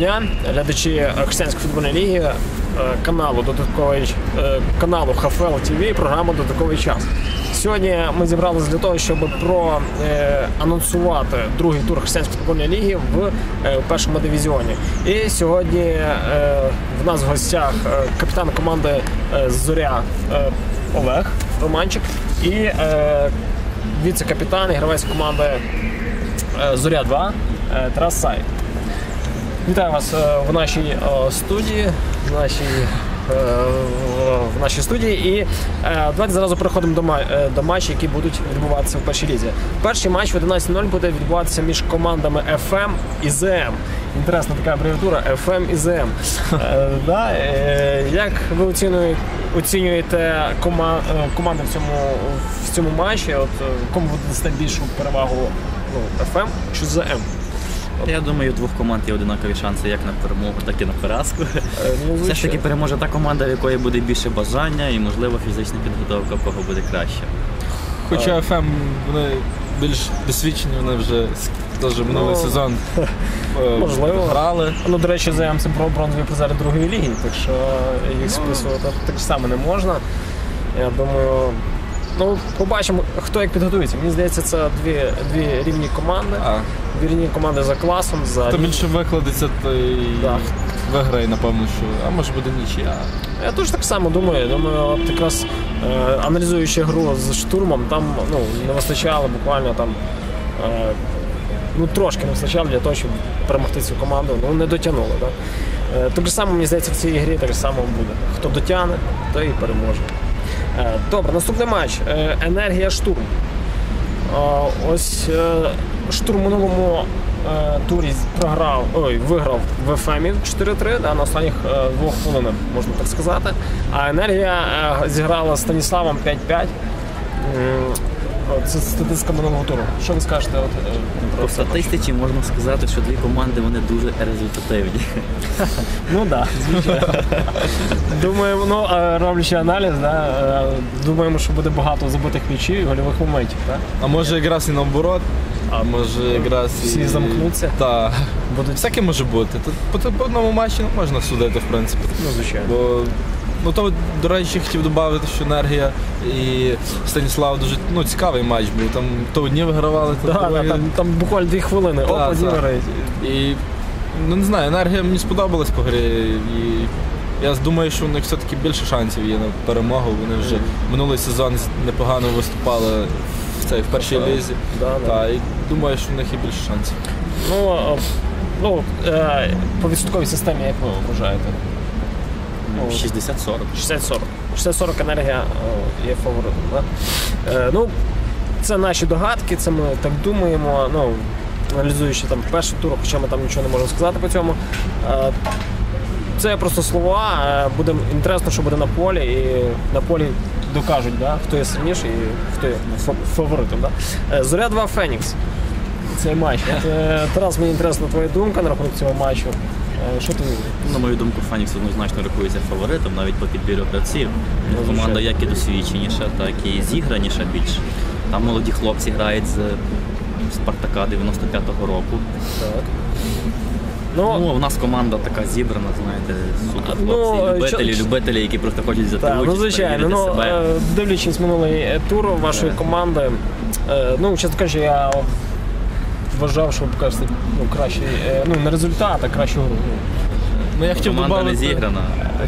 дня, глядачі християнської футбольної ліги, е, каналу додатковий е, каналу ХФЛ ТВ, програма Додатковий час. Сьогодні ми зібралися для того, щоб проанонсувати другий тур християнської футбольної ліги в е, першому дивізіоні. І сьогодні е, в нас в гостях е, капітан команди е, Зоря е, Олег Романчик і е, віце-капітан і команди е, Зоря 2 е, Тарас Сай. Вітаю вас е, в нашій е, студії, в нашій, е, в- нашій студії. І давайте зразу переходимо до, ма- до матчів, які будуть відбуватися в першій лізі. Перший матч в 11.00 буде відбуватися між командами FM і ЗМ. Інтересна така абревіатура FM і ЗМ. Да, Як ви оцінюєте, оцінюєте кома, команди в цьому, в цьому матчі? От, кому ви дасте більшу перевагу ну, FM чи ЗМ? Я думаю, у двох команд є одинакові шанси як на перемогу, так і на поразку. Е, ну, Все ж таки переможе та команда, в якої буде більше бажання і, можливо, фізична підготовка, в кого буде краще. Хоча ФМ вони більш досвідчені, вони вже с- теж минулий Ну, сезон е, можливо. грали. Ну, до речі, це про бронзові призери другої ліги, так що їх списувати так само не можна. Я думаю, ну, побачимо, хто як підготується. Мені здається, це дві, дві рівні команди. А Дві рівні команди за класом, за хто більше викладеться, той Да. виграє, напевно, що. А може буде нічия. Я теж так само думаю. Думаю, от якраз е, аналізуючи гру з штурмом, там ну, не вистачало буквально там. Е, ну, трошки не вистачало для того, щоб перемогти цю команду. Ну, не дотягнули. Да? Е, так само, мені здається, в цій грі так само буде. Хто дотягне, той і переможе. Е, добре, наступний матч. Е, Енергія штурм. Е, ось е, штурм минулому турі програв, ой, виграв в ФМі 4-3 да, на останніх двох хвилинах, можна так сказати. А енергія зіграла з Станіславом 5-5. М, Це статистика минулого туру. Що ви скажете? От, е, про По статистиці можна сказати, що дві команди вони дуже результативні. Ну так, звичайно. Думаємо, ну, е, роблячи аналіз, да, е, думаємо, що буде багато забитих м'ячів і гольових моментів. Так? А може якраз і наоборот, а може якраз Всі і... замкнуться? Так. Будуть Всяке може бути. Тут по, по одному матчі не можна судити, в принципі. ну, звичайно. Бо, ну то, до речі, хотів додати, що енергія і Станіслав дуже ну, цікавий матч був. Там то одні вигравали, то Да, другі. да, там, там буквально дві хвилини. Да, Опа, так. І ну не знаю, енергія мені сподобалась по грі. І я думаю, що у них все-таки більше шансів є на перемогу. Вони вже минулий сезон непогано виступали в цей в першій Так. лізі. Да, да. Та, і думаю, що у них є більше шансів. Ну, ну е, по відсотковій системі, як ви вважаєте? Ну, 60-40. 60-40. 60-40 енергія е, є фаворитом. Да? Е, ну, це наші догадки, це ми так думаємо. Ну, аналізуючи там перший тур, хоча ми там нічого не можемо сказати по цьому. Е, це просто слова. Буде інтересно, що буде на полі, і на полі докажуть, да, хто є сильніший і хто є фаворитом. Да? Зоря 2 Фенікс. Цей матч. Тарас, мені інтересна твоя думка на рахунок цього матчу. Е, Що ти На мою думку, Фанікс однозначно рахується фаворитом, навіть по підбіру гравців. Ну, Команда як і досвідченіша, так і зіграніша більше. Там молоді хлопці грають з Спартака 95-го року. так? Ну, Ну, у нас команда така зібрана, знаєте, супер Ну, хлопці, е, любителі, чо- любителі, які просто хочуть взяти Так, ну звичайно. Ну, себе. е, дивлячись минулий тур вашої команди, ну, чесно кажучи, я вважав, що кажете, ну, кращий, е, ну, не результат, а кращу гру. Ну, Ну, я хотів Команда не добавити, зіграна.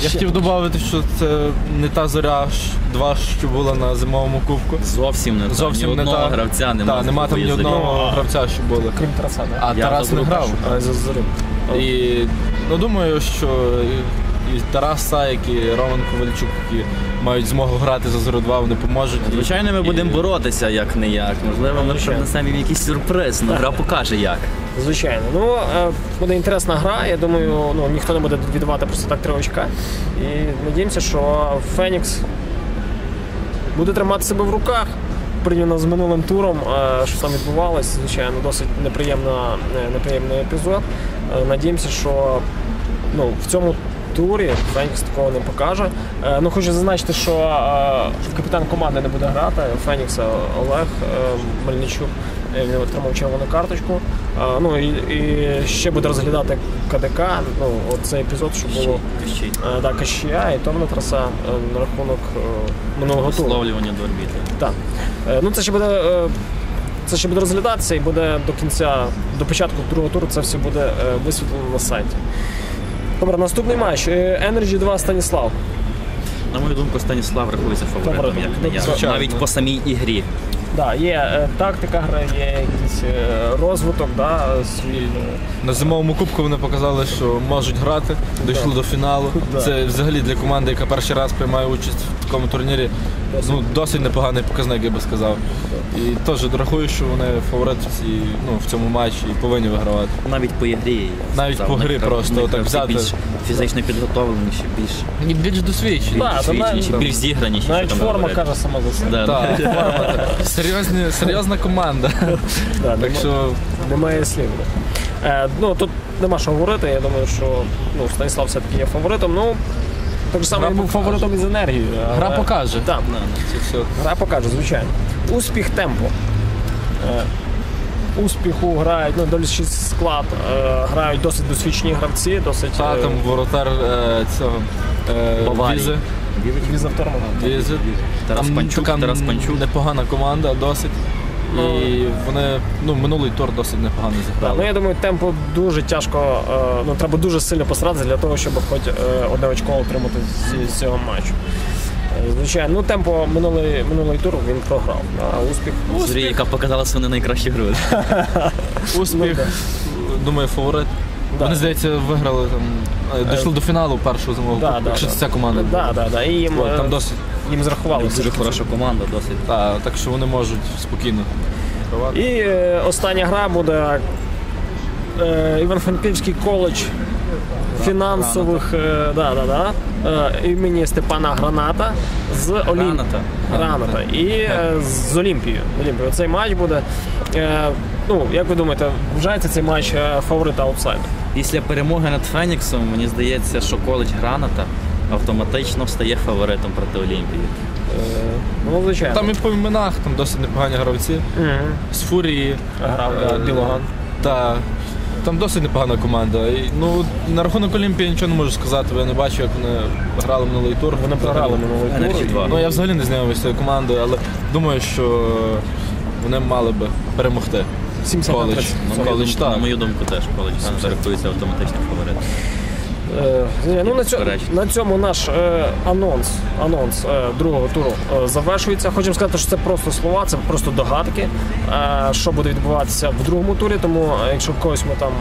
я хотів додати, що це не та зоря, два, що була на зимовому кубку. Зовсім не Зовсім та. Ні не одного та. гравця немає. Так, нема там ні одного гравця, що були. Крім Тараса, да? А Я Тарас не грав. А, за Зорю. І ну, думаю, що і, Тарас Саєк, і Роман Ковальчук, які мають змогу грати за 0-2, вони поможуть. Звичайно, ми і- будемо боротися як не як. Можливо, ми Звичайно. принесемо їм якийсь сюрприз, але гра покаже як. Звичайно. Ну, е, буде інтересна гра. Я думаю, ну, ніхто не буде віддавати просто так три очка. І надіємося, що Фенікс буде тримати себе в руках. Порівняно з минулим туром, е, що там відбувалося, звичайно, досить неприємна, е, неприємний епізод. Надіємося, що ну, в цьому турі Фенікс такого не покаже. Е, Ну, хочу зазначити, що е, капітан команди не буде грати. Фенікса Олег е, Мельничук він отримав червону карточку. А, ну і, і ще буде розглядати КДК, ну, цей епізод, що було е, да, Кащія і Томна траса на рахунок минулого туру. висловлювання до орбіти. Так. Ну, це ще буде. Це ще буде розглядатися і буде до кінця, до початку другого туру це все буде висвітлено на сайті. Добре, наступний матч. Е, Energy 2 Станіслав. На мою думку, Станіслав рахується фаворитом, Фаворитом. як не я. Звичайно. Навіть по самій ігрі. Да, є е, тактика гри, є якийсь е, розвиток, да, свій. е, На зимовому кубку вони показали, що можуть грати, дійшли до фіналу. Да. Це взагалі для команди, яка перший раз приймає участь в такому турнірі, ну, досить непоганий показник, я би сказав. І теж рахую, що вони фаворит в, цій, ну, в цьому матчі і повинні вигравати. Навіть по ігрі. я Навіть сказав, по грі них просто них так гравці взяти. більш фізично підготовленіші, більш І більш досвідчені. Да, то досвідченіші, навіть- більш зіграніші. Навіть там форма говорити. каже сама за себе. Да, Так, да. форма. Серйозні, серйозна команда. Да, Так нема- що Немає слів. Е, ну, тут нема що говорити. Я думаю, що ну, Станіслав все-таки є фаворитом. Ну, так само він був фаворитом із енергією. гра але- покаже. Так, Да. Це все. гра покаже, звичайно. Успіх темпу. Е, успіху грають, ну, досить склад, е, грають досить досвідчені гравці, досить Та е, там воротар е, цього е. Візи. віза в. Візи. Тарас Панчук, Тарас Панчук. непогана команда досить. І вони ну, минулий тур досить непогано зіграли. ну я думаю, темпу дуже тяжко, е, ну треба дуже сильно постаратися для того, щоб хоч е, одне очко отримати з, цього матчу. Е, Звичайно, ну темпо минулий, минулий тур він програв. А успіх. Зорі, яка показала свою найкращу гру. Успіх, Ну, думаю, фаворит. Да. Вони, здається, виграли там, е, дійшли до фіналу першого зимового Да, да, якщо да. це ця команда. Да, да, да. І там досить. Їм зрахували. Дуже хороша команда, досить. Та, так що вони можуть спокійно. І е, остання гра буде е, Івано-Франківський коледж фінансових е, да, да, да, е, імені Степана Граната з Олімп... Граната. Граната. І е, з Олімпією. Олімпією. Цей матч буде. Е, ну, як ви думаєте, вважається цей матч е, фаворита аутсайду? Після перемоги над Феніксом мені здається, що коледж Граната автоматично стає фаворитом проти Олімпії. Е, ну, звичайно. Там і по іменах там досить непогані гравці. З Фурії. грав Е, Білоган. Та, там досить непогана команда. І, ну, на рахунок Олімпії нічого не можу сказати, бо я не бачу, як вони грали минулий тур. Вони програли минулий тур. 2. Ну я взагалі не знайомий з цією командою, але думаю, що вони мали би перемогти. 70 Коледж. На Ну, мою, коледж, так. на мою думку, теж коледж Граната рахується автоматично фаворитом. Е, ні, ну, на, цьому, на цьому наш е, анонс, анонс е, другого туру е, завершується. Хочемо сказати, що це просто слова, це просто догадки, е, що буде відбуватися в другому турі. Тому е, якщо когось ми там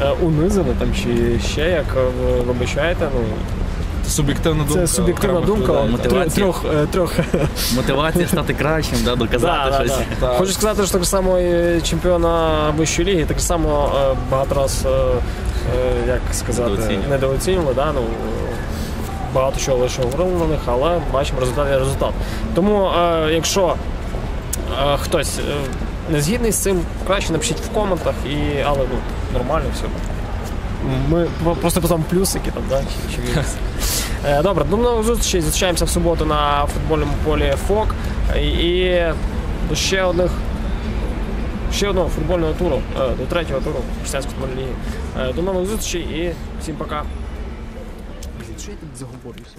е, е, унизили там, чи ще як е, вибачаєте, ну, суб'єктивна думка. це суб'єктивна думка трьох, е, трьох Мотивація стати кращим, да, доказати Да, да, щось. да. Так. Хочу сказати, що так само і чемпіона вищої ліги, так само е, багато раз, е, як сказати, Недооцінювали. Да? Ну, багато чого лише говорили на них, але бачимо результат є результат. Тому, е, якщо е, хтось е, не згідний з цим, краще напишіть в коментах, і, але ну, нормально все. Ми просто поставимо плюсики там, да? чи. Е, Добре, до нових зустрічей. Зустрічаємося в суботу на футбольному полі ФОК. І, і до ще одних. Ще одного футбольного туру, е, до третього туру Християнської футбольної ліги. Е, До нових зустрічей і всім пока. Що я так заговорюся?